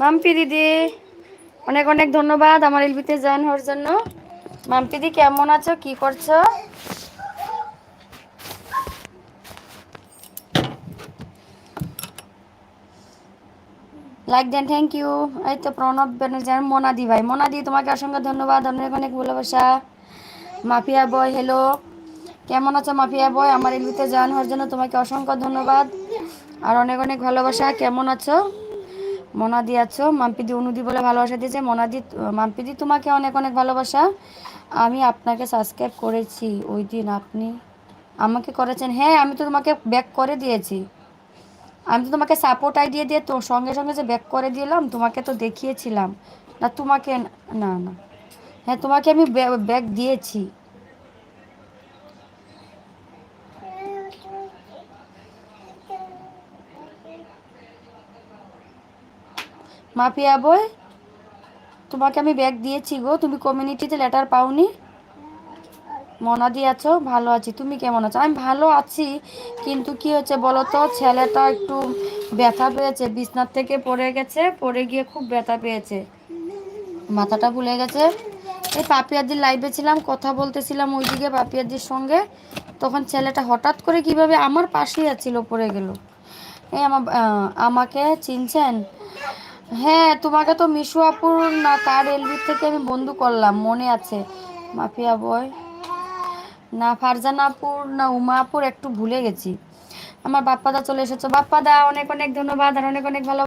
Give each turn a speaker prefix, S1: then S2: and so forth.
S1: মাম্পি দিদি, অনেক অনেক ধন্যবাদ আমার এলবিতে জয়েন হওয়ার জন্য। মাম্পি দিদি, কেমন আছো? কি করছ? লাইক দেন থ্যাংক ইউ এই তো প্রণব ব্যানার্জি মোনাদি ভাই। মোনাদি, তোমাকে অসংখ্য ধন্যবাদ, অনেক অনেক ভালোবাসা। মাফিয়া বয় হ্যালো কেমন আছো মাফিয়া বয়? আমার এলবিতে জয়েন হওয়ার জন্য তোমাকে অসংখ্য ধন্যবাদ। আর অনেক অনেক ভালোবাসা। কেমন আছো? মনাদি আছো মাম্পিদি অনুদি বলে ভালোবাসা দিয়েছে। মনাদি মাম্পিদি তোমাকে অনেক অনেক ভালোবাসা। আমি আপনাকে সাবস্ক্রাইব করেছি ওই দিন আপনি আমাকে করেছেন। হ্যাঁ আমি তো তোমাকে ব্যাক করে দিয়েছি। আমি তো তোমাকে সাপোর্ট আই দিয়ে দিয়ে তো সঙ্গে সঙ্গে যে ব্যাক করে দিলাম, তোমাকে তো দেখিয়েছিলাম। না, তোমাকে না না। হ্যাঁ তোমাকে আমি ব্যাক দিয়েছি। মাফিয়া বই, তোমাকে আমি ব্যাগ দিয়েছি গো, তুমি কমিউনিটিতে লেটার পাওনি। মনাদি আছো ভালো আছি, তুমি কেমন আছো? আমি ভালো আছি, কিন্তু কি হচ্ছে বলো তো ছেলেটা একটু ব্যথা পেয়েছে, বিছনার থেকে পড়ে গেছে, পড়ে গিয়ে খুব ব্যথা পেয়েছে। মাথাটা ভুলে গেছে। এই পাপিয়াদির লাইভে ছিলাম, কথা বলতেছিলাম ওইদিকে পাপিয়াদির সঙ্গে। তখন ছেলেটা হঠাৎ করে কীভাবে আমার পাশেই আছিল, পড়ে গেল। এই আমার আমাকে চিনছেন? হ্যাঁ তোমাকে তো মিশু আপুর না তার এলবির থেকে আমি বন্ধু করলাম, মনে আছে। Mafia boy. না ফারজানাপুর না উমাপুর একটু ভুলে গেছি। আমার বাপ্পাদা চলে এসেছ। বাপ্পাদা, অনেক অনেক ধন্যবাদ আর অনেক অনেক ভালো